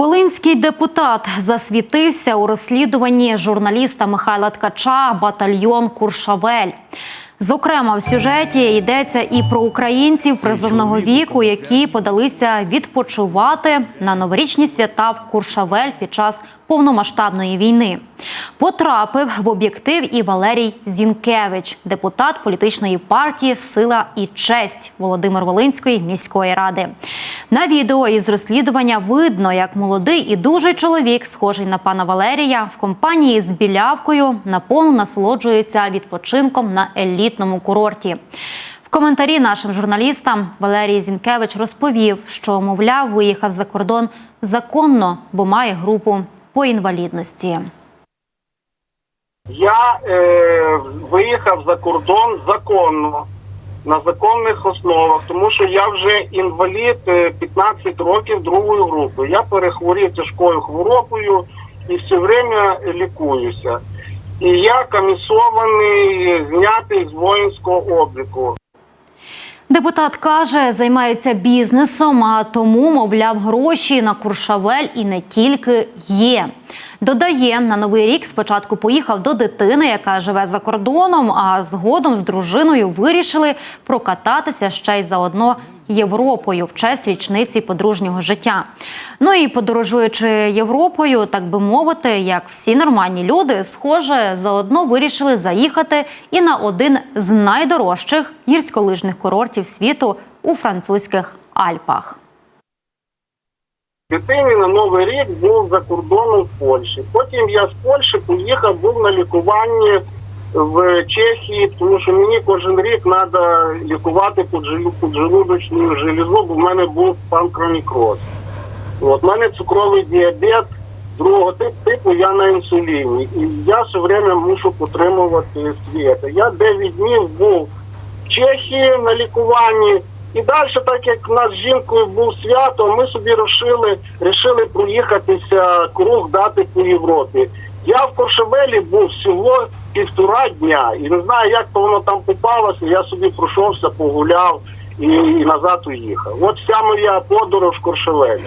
Волинський депутат засвітився у розслідуванні журналіста Михайла Ткача батальйон Куршавель. Зокрема, в сюжеті йдеться і про українців призовного віку, які подалися відпочивати на новорічні свята в Куршавель під час повномасштабної війни. Потрапив в об'єктив і Валерій Зінкевич, депутат політичної партії Сила і честь Володимир Волинської міської ради. На відео із розслідування видно, як молодий і дужий чоловік, схожий на пана Валерія, в компанії з білявкою наповну насолоджується відпочинком на елітному курорті. В коментарі нашим журналістам Валерій Зінкевич розповів, що, мовляв, виїхав за кордон законно, бо має групу по інвалідності. Я е, виїхав за кордон законно, на законних основах, тому що я вже інвалід е, 15 років другої групи. Я перехворів тяжкою хворобою і все время лікуюся. І я комісований, знятий з воїнського обліку. Депутат каже, займається бізнесом, а тому, мовляв, гроші на Куршавель і не тільки є. Додає, на новий рік спочатку поїхав до дитини, яка живе за кордоном, а згодом з дружиною вирішили прокататися ще й заодно Європою в честь річниці подружнього життя. Ну і подорожуючи Європою, так би мовити, як всі нормальні люди, схоже, заодно вирішили заїхати і на один з найдорожчих гірськолижних курортів світу у французьких Альпах. Дитині на Новий рік був за кордоном в Польщі. Потім я з Польщі поїхав, був на лікуванні в Чехії, тому що мені кожен рік треба лікувати поджелу- поджелудочну железу, бо в мене був панкронікроз. От, в мене цукровий діабет другого тип- типу, я на інсуліні. І я все время мушу потримувати світа. Я 9 днів був в Чехії на лікуванні. І далі, так як в нас з жінкою був свято, ми собі рішили, рішили проїхатися круг дати по Європі. Я в Коршевелі був всього півтора дня і не знаю, як то воно там попалося. Я собі пройшовся, погуляв і, і назад уїхав. От вся моя подорож в Коршевелі.